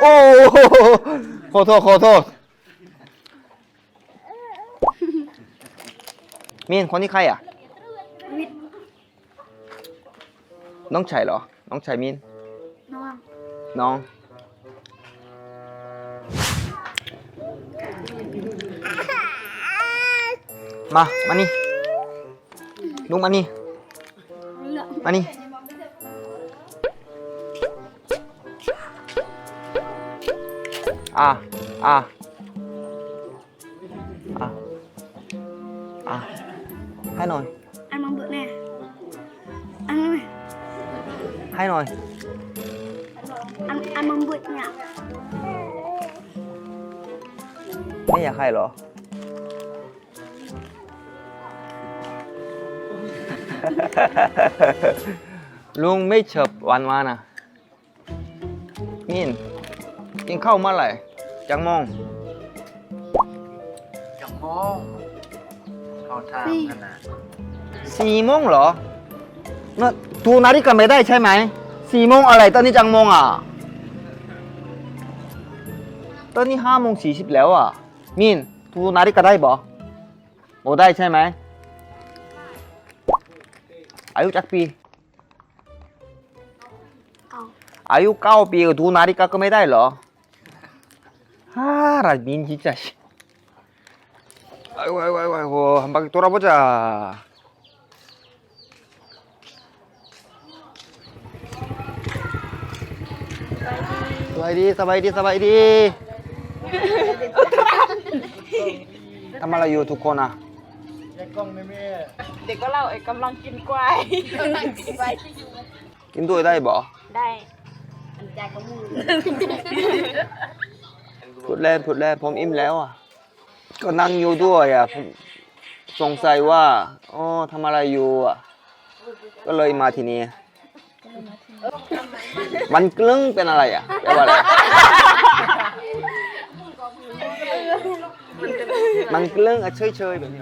โอ้ขอโทษขอโทษมีนคนนี้ใครอะวิทย์น้องชายเหรอ น้องชายมินน้อง น้องมา มานี่ลุงมานี่เลือกมานี่ อะอะอะอะให้หน่อยอันมังเบิดแน่อันนั้นไหม กให้เหรอลุงไม่เฉบวันวานะมินกินข้าวเมื่อไหร่จังมองจังมองเขาทำกันนะสี่โมงเหรอน่ะดูนาฬิกาไม่ได้ใช่ไหมสี่โมงอะไรตอนนี้จังโมงอะ ตอนนี้ห้าโมงสี่สิบแล้วอะ มินดูนาฬิกาได้บ่โอได้ใช่ไหมอายุจักปีเอาอายุเก้าปีก็ดูนาฬิกาก็ไม่ได้เหรอ ฮ่ารามินจิจัชไอ้ไอ้ไอ้ไอ้โห한바퀴돌아보자สบายดีสบายดีสบายดีทำอะไรอยู่ทุกคนอ่ะ แยกกล้องได้ไหม เด็กก็เล่าเอ้ยกำลังกินกล้วย กำลังกินกล้วย กินด้วยได้บ่ ได้ พูดเล่นพูดเล่นผมอิ่มแล้วอะ ก็นั่งอยู่ด้วยอะผมสงสัยว่าอ๋อทำอะไรอยู่อะ ก็เลยมาที่นี่มันกลึ้งเป็นอะไรอะแปลว่าอะไรมันกลึ้งอะเฉยๆแบบนี้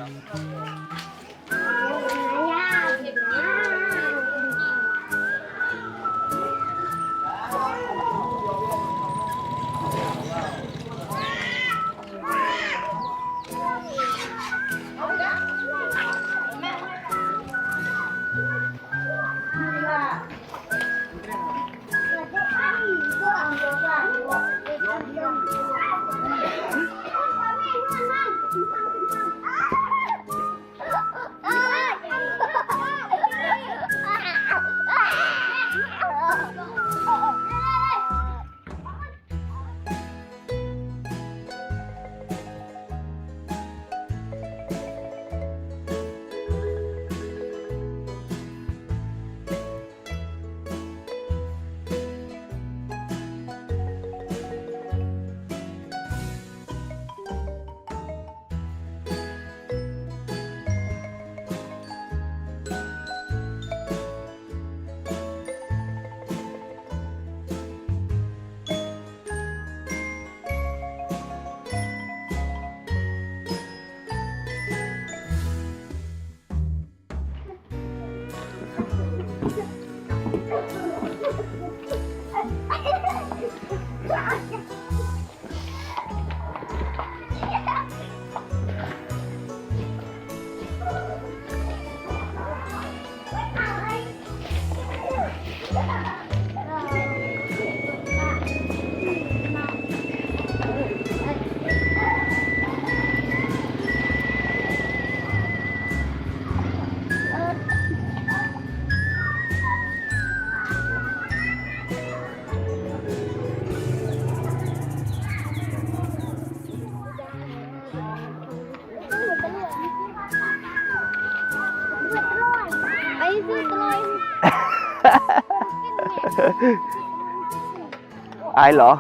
อายเหรอ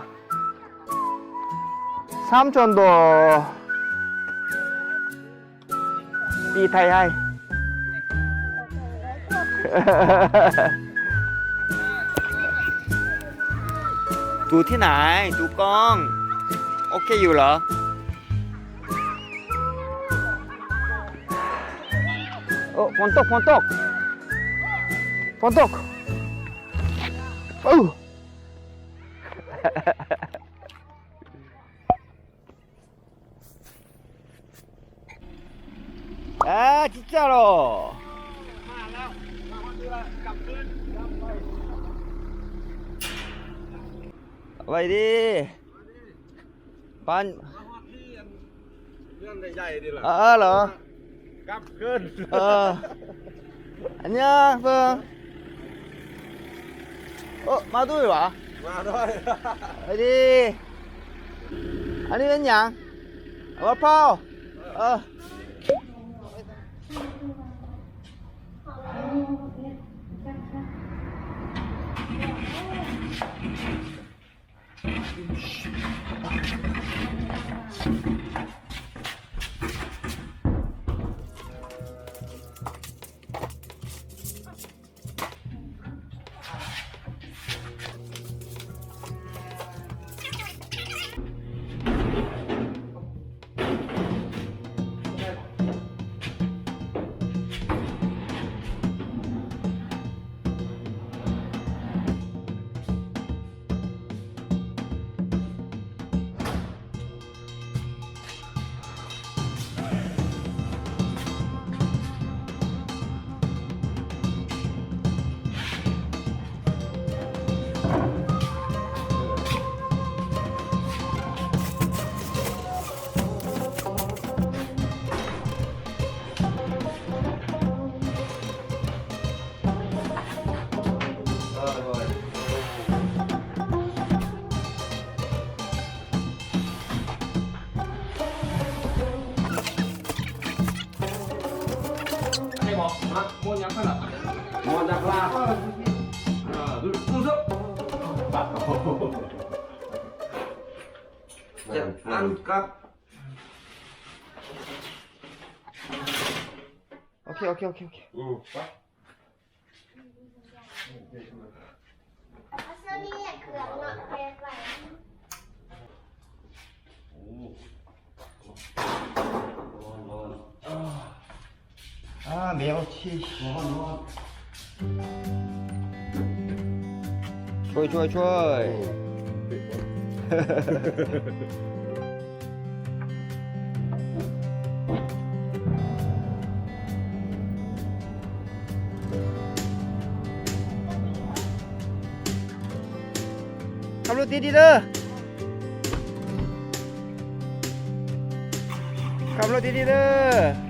สามจนตัวปีไทยให้ ดูที่ไหน ดูกล้อง โอเคอยู่เหรอ โอ้ฝนตกฝนตกฝนตกโอ้ จ้าหรอมาแล้วมาเรือกลับขึ้นไปดิปันเรื่องใหญ่ๆดิล่ะเออเหรอกลับขึ้นเอออันเนี้ยเพื่อเออมาด้วยวะมาด้วยไปดิอันนี้เป็นยังเอาเปล่าเออ simply 나눌까? 오케이 오케이 오케이 오케이. 응. 아선이야 그 엄마 대박. 아 좋아 좋아 좋아. ขับรถดีๆเด้อขับรถดีๆเด้อ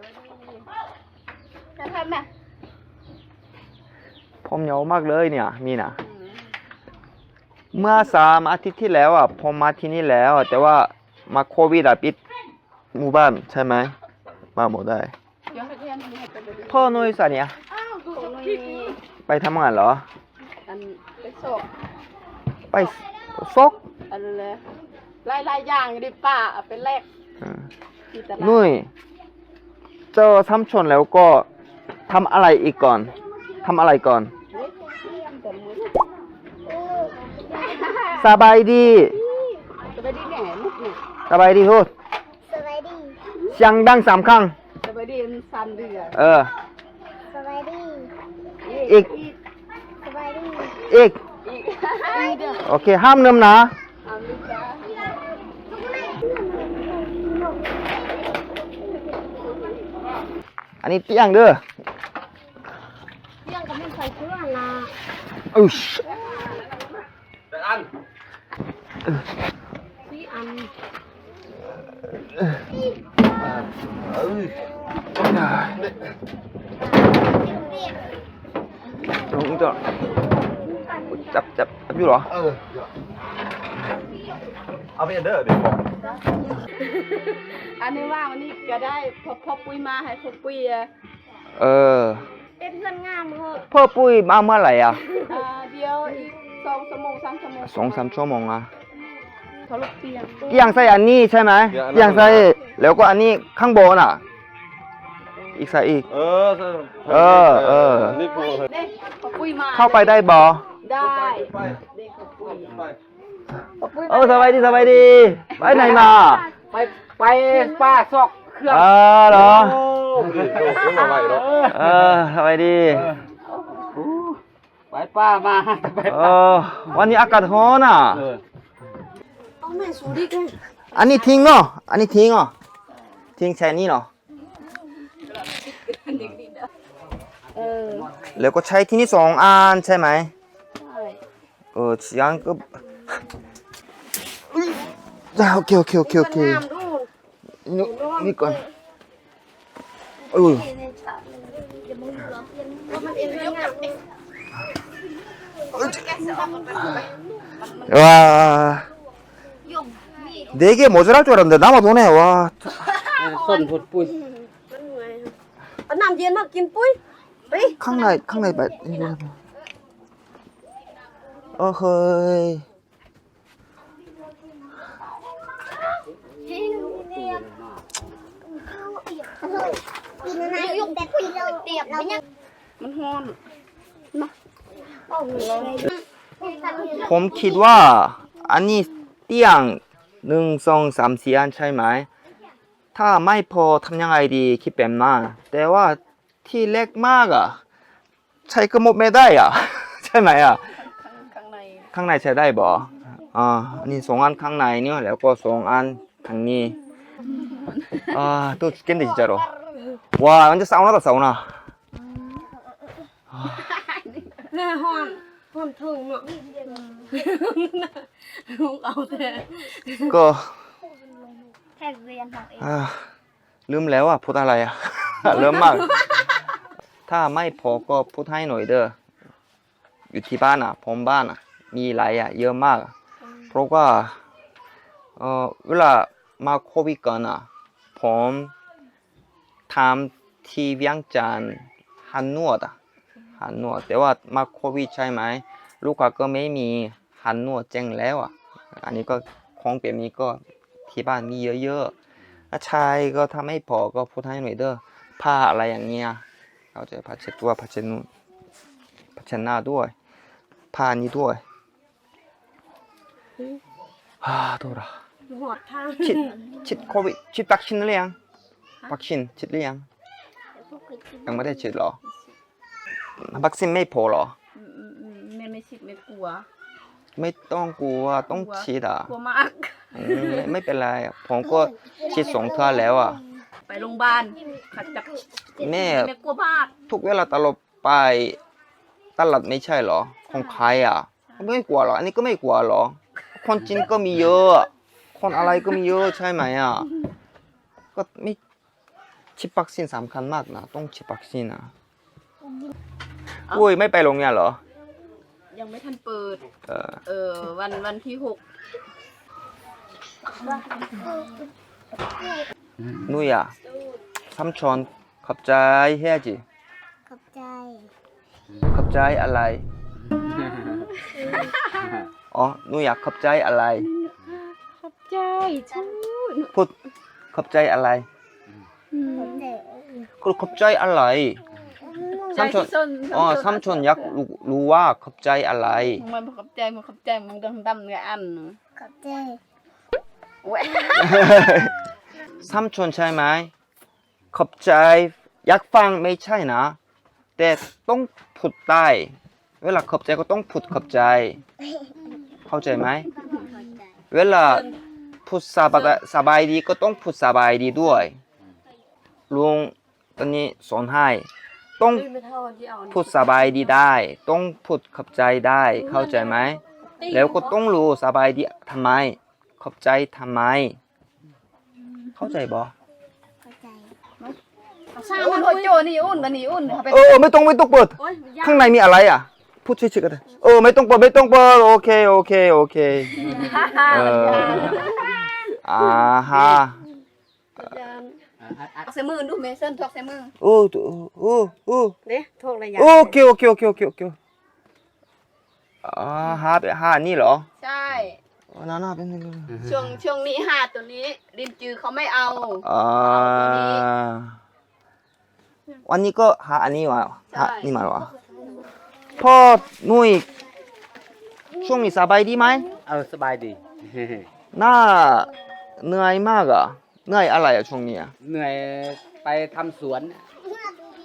ผมเหงามากเลยเนี่ย มีนะเมื่อสามอาทิตย์ที่แล้วอะผมมาที่นี่แล้วอะแต่ว่ามาโควิดอะปิดหมู่บ้านใช่ไหมมาหมดได้เดี๋ยวให้เพื่อนมีให้ไปดูพ่อนุ้ยสันเนี่ยอ้าวดูกับพี่ไปทำงานเหรออันไปสอบไปซกอันนั้นเลยไล่ไล่ย่างอยู่ดิป้าเอาไปแลกอ่าที่ตลาดนุ้ยเจอทำชนแล้วก็ทำอะไรอีกก่อนทำอะไรก่อน แต่มือ สบายดีจะไปดีแหน่ลูกเนี่ยสบายดีพูดสวัสดีเสียงดังสามครั้งจะไปดีมันซันเดือดเออสวัสดีอีกสวัสดีอีกอีก อีกเด้อโอเค ห้ามเนิมนะเอาลูกจ้าอันนี้เตียงเด้อยังก็ไม่ใส่เสื้อนะอุ๊ย แต่อันพี่อันลงตัวจับจับจับอยู่เหรอ เออ เอาไปเด้อเดี๋ยวบอกอันนี้ว่างวันนี้ก็ได้พอพอปุ้ยมาให้พอปุ้ยอะเออ เป็นเพื่อนงามเหอะพ่อปุ้ยมาเมื่อไหร่อะอ่าเดี๋ยวอีก สองชั่วโมงสามชั่วโมงสองสามชั่วโมงอะเขาลูกเตียงเตียงใส่อันนี้ใช่ไหมเตียงใส่แล้วก็อันนี้ข้างบนอะ อีกใส่อีก เออ เออ เออนี่พูดเลยเด้พอปุ้ยมาเข้าไปได้บ่ได้ไปเด็กพอปุ้ยไปพอปุ้ยเออสบายดีสบายดี ไปไหนมา ไปไปป้าซอกเครื่องเออเหรอโอ้ยโอ้ยมาใหม่เนาะเออสบายดี ไปป้ามาไปเออวันนี้อากาศร้อนอะ เออเอาแม่สูดิกันอันนี้ทิ้งเนาะ อันนี้ทิ้งเหรอทิ้งแช่นี่เนาะเออแล้วก็ใช้ที่นี่สองอันใช่ไหม ใช่เออเสียงก็อะโอเคโอเคโอเคโอเคงามดูนี่นี่ก่อนเออในฉากเลยอย่ามึงเหรอว่ามันเป็นเรื่องงามเอง 와 네개 모자랄 줄 알았는데 남아 도네 와 ส้นผุดปุ้ย เอาน้ำเย็นมากินปุ้ยไป 캉나이 캉나이 말 이거 어허이 กินนะยุ่งแต่คุยเราเตียบแล้วเนี่ย มันฮ้อน โอ้โห ผมคิดว่าอันนี้เตียงหนึ่งสองสามสี่อันใช่ไหม ถ้าไม่พอทำยังไงดีคิดแบบนั้นแต่ว่าที่เล็กมากอ่ะ ใช้ก็หมดไม่ได้อ่ะ ใช่ไหมอ่ะ ข้างใน ข้างในใช้ได้บ่อ่าอันนี้สองอันข้างในเนี่ยแล้วก็สองอันทางนี้อ่า또 죽겠네 진짜로 와 완전 사우나다 사우나 แน่ฮ้อนฮ้อนถึงเนาะลูกเอาแต่그แค่เรียนของเอง 아, ลืมแล้วอะพูดอะไรอะเริ่มมาก ถ้าไม่พอก็พูดให้หน่อยเด้ออยู่ที่บ้านอะผมบ้านอะ มีหลายอะ เยอะมาก เพราะว่าเออเวลามาโควิดกันอะผมทำที่เวียงจันทร์หันนวดอะ หันนวด แต่ว่ามาโควิดใช่ไหมลูกค้าก็ไม่มีหันนวดแจ้งแล้วอะ อันนี้ก็ของเปลี่ยนนี้ก็ที่บ้านมีเยอะๆถ้าชายก็ทำไม่พอก็พูดให้หน่อยเด้อผ้าอะไรอย่างเงี้ยเราจะผ้าเช็ดตัวผ้าเช็ดนู่นผ้าเช็ดหน้าด้วยผ้านี้ด้วยฮ่าโดราหอดทางฉีดฉีดโควิดฉีดวัคซีนหรือยังวัคซีนฉีดหรือยังยังไม่ได้ฉีดเหรอ วัคซีนไม่พอเหรออืมอืมอืมแม่ไม่ชิดไม่กลัว ไม่ต้องกลัวต้องฉีดอะกลัวมากอืมไม่ไม่เป็นไรอะผมก็ฉีดสองเท่าแล้วอะ ไปโรงพยาบาลขัดจักแม่แม่กลัวมากทุกเวลาตลบไปตลาดไม่ใช่เหรอของใครอะไม่กลัวเหรออันนี้ก็ไม่กลัวเหรอ คนจีนก็มีเยอะ คนอะไรก็มีเยอะใช่ไหมอะก็ไม่ฉีดวัคซีนสำคัญมากนะต้องฉีดวัคซีนนะ ปุ้ยไม่ไปโรงเรียนเหรอ ยังไม่ทันเปิด เออวันวันที่หกนุ้ยอะซ้ำชอนขอบใจเฮียจีขอบใจ ขอบใจอะไร อ๋อนุ้ยอยากขอบใจอะไร ขอบใจชูนพูดขอบใจอะไรขอบใจอะไร ใจ 삼촌 ที่ส้น อ๋อ삼촌อยากรู้รู้ว่าขอบใจอะไร มึงมันขอบใจมึงขอบใจมึงดำดำเงอัน ขอบใจ โอ้ย 삼촌ใช่ไหมขอบใจอยากฟังไม่ใช่นะ แต่ต้องพูดได้เวลาขอบใจก็ต้องพูดขอบใจ เข้าใจไหม เวลาพูดสบายสบายดีก็ต้องพูดสบายดีด้วยลุงตอนนี้สอนให้ ต้องไม่เท่าที่เอาพูดสบายดีได้ ต้องพูดขอบใจได้ เข้าใจไหม แล้วก็ต้องรู้สบายดีทำไม ขอบใจทำไม เข้าใจบ่เข้าใจอุ่นหัวโจนี่อุ่นบันนี้อุ่นเขาไปเออไม่ต้องไม่ต้องเปิดโอ้ยยากข้างในมีอะไรอะ พูดเฉยๆก็ได้เออไม่ต้องเปิดไม่ต้องเปิดโอเคโอเคโอเคเอออ่าฮะ เอาใส่มือดูเมสันทอกใส่มือโอ้โอ้โอ้เด้ทอกระยะโอเคโอเคโอเคโอเคโอเคอ่าฮะฮะนี่เหรอ ใช่อ๋อน่าน่าเป็นยังไงช่วงช่วงนี้หาตัวนี้ลินจือเขาไม่เอาอ่าวันนี้ก็หาอันนี้มาหานี่มาเหรอพ่อนุ้ยช่วงนี้สบายดีไหมเอาสบายดีหน้าเหนื่อยมากอะ เหนื่อยอะไรอะช่วงนี้อะเหนื่อยไปทำสวน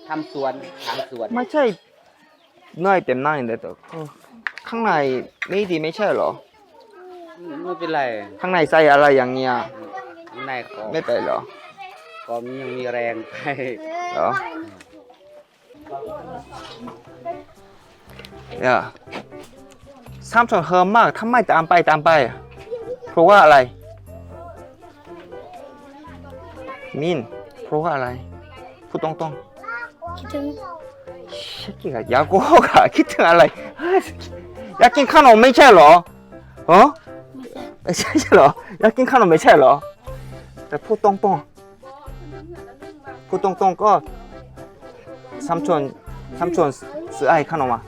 ทำสวนทางสวน ไม่ใช่เหนื่อยเต็มหน้าอย่างเดียวแต่ก็ข้างในไม่ดีไม่ใช่เหรอ ไม่เป็นไรข้างในใส่อะไรอย่างเงี้ยในก็ไม่เป็นเหรอก็ยังมีแรงไปเหรอเนี่ยสามชนเฮิมมากทำไมตามไปตามไปอะเพราะว่าอะไร มินเพราะว่าอะไรพูดตรงคิดถึงชิคกี้พาอยากโกหกอะคิดถึงอะไรอยากกินขนมไม่ใช่หรอฮะใช่ใช่หรออยากกินขนมไม่ใช่หรอ แต่พูดตรงตรงพูดตรงตรงก็สามชวนสามชวนซื้อไอ้ขนมอะ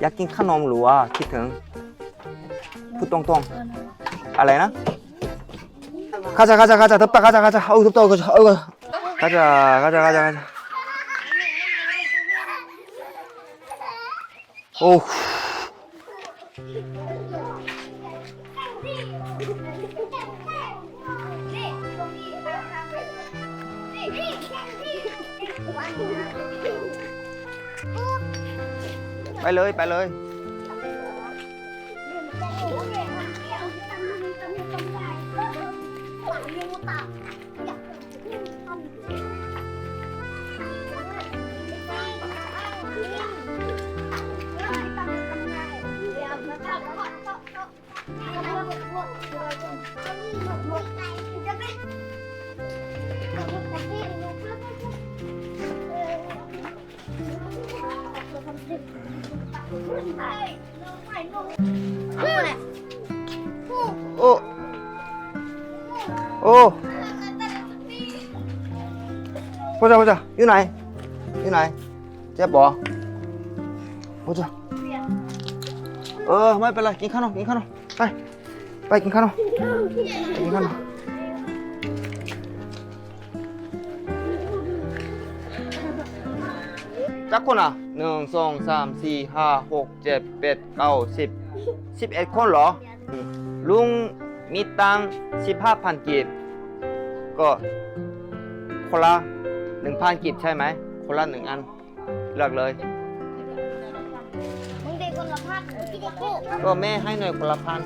อยากกินขนมหรือว่าคิดถึงพูดตรงตรงอะไรนะ 가자가자가자덥다가자가자어우덥다가자어우가자가자가자가자 โอ้ โอ้ไปจ้ะไปจ้ะอยู่ไหน อยู่ไหน เจ็บปอไปจ้ะเออไม่เป็นไรกินข้าวนอกินข้าวนอกไป ไปกินข้าวนอกินข้าวนอกจักคนอะ หนึ่งสองสามสี่ห้าหกเจ็ดแปดเก้าสิบสิบเอ็ดคนเหรอ ลุงมีตังค์สิบห้าพันกีบ ก็คนละหนึ่งพันกีบใช่ไหม คนละหนึ่งอันเลือกเลย มึงเด็กคนละพันพี่เด็กคู่ก็แม่ให้หน่อยคนละพัน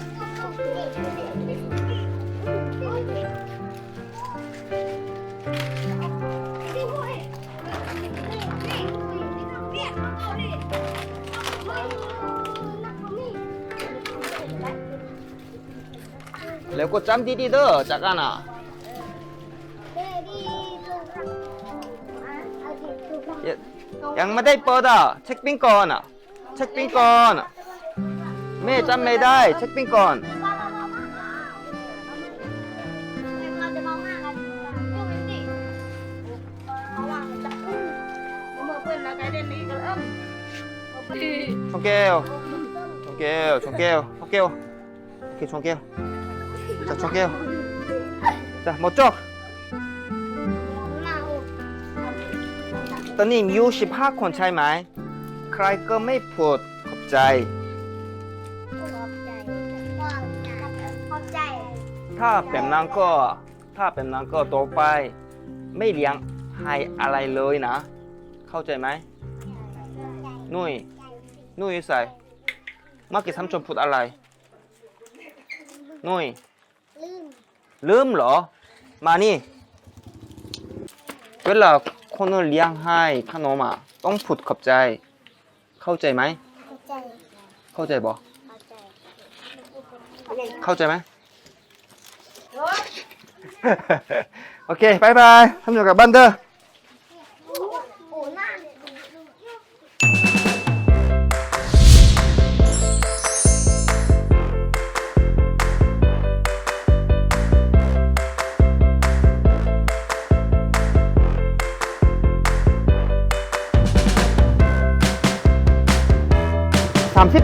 แล้วก็จำดีๆเด้อจากกันอะเบบี้ลูกรักอะเอาสิลูกรักยังยังไม่ได้เปิดอะเช็คปิ้งก่อนอะเช็คปิ้งก่อนอะแม่จำไม่ได้เช็คปิ้งก่อนเราจะมองหน้ากันดูมันดิเพราะว่ามันจะพุ่งเมื่อเพื่อนแล้วไกเดนนี่ก็เอิ่มปีชงแก้วชงแก้วชงแก้วชงแก้วโอเคชงแก้ว จะชงแก้วจะหมดจอกหน้าอกตอนนี้มีอยู่สิบห้าคนใช่ไหมใครก็ไม่พูดขอบใจขอบใจขอบใจขอบใจ ถ้าเป็นนั้นก็ถ้าเป็นนั้นก็ต่อไป ไม่เลี้ยงให้อะไรเลยนะ เข้าใจไหมนุ่ยนุ่ยใส่มื่อกี้ทำชมพูดอะไร นุ่ย ลืมเหรอ มานี่ เวลาคนเลี้ยงให้ขนมอะต้องพูดขอบใจ เข้าใจไหมขอบใจ เข้าใจบ่ขอบใจ เข้าใจไหมโอเคบายบายทำอยู่กับบ้านเด้อ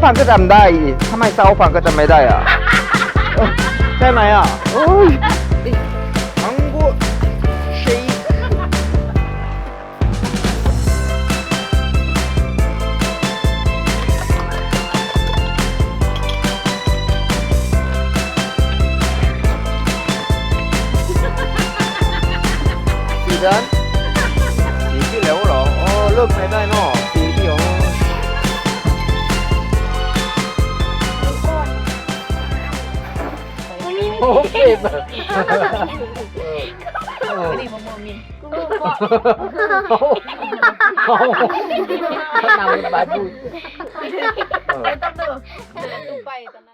สามสิบพันก็จำได้อีกทำไมเซาพันก็จำไม่ได้อะเอ้ยใช่ไหมอะโอ้ยอังกูเชคกี่เดือนปีที่แล้วเหรอ อ๋อเลิกไม่ได้เนาะ โอ้เก็บอะเออนี่มะม่วงนี่เอาเขานำไปพูด ไปต้องดูตู้ไปตอนนั้น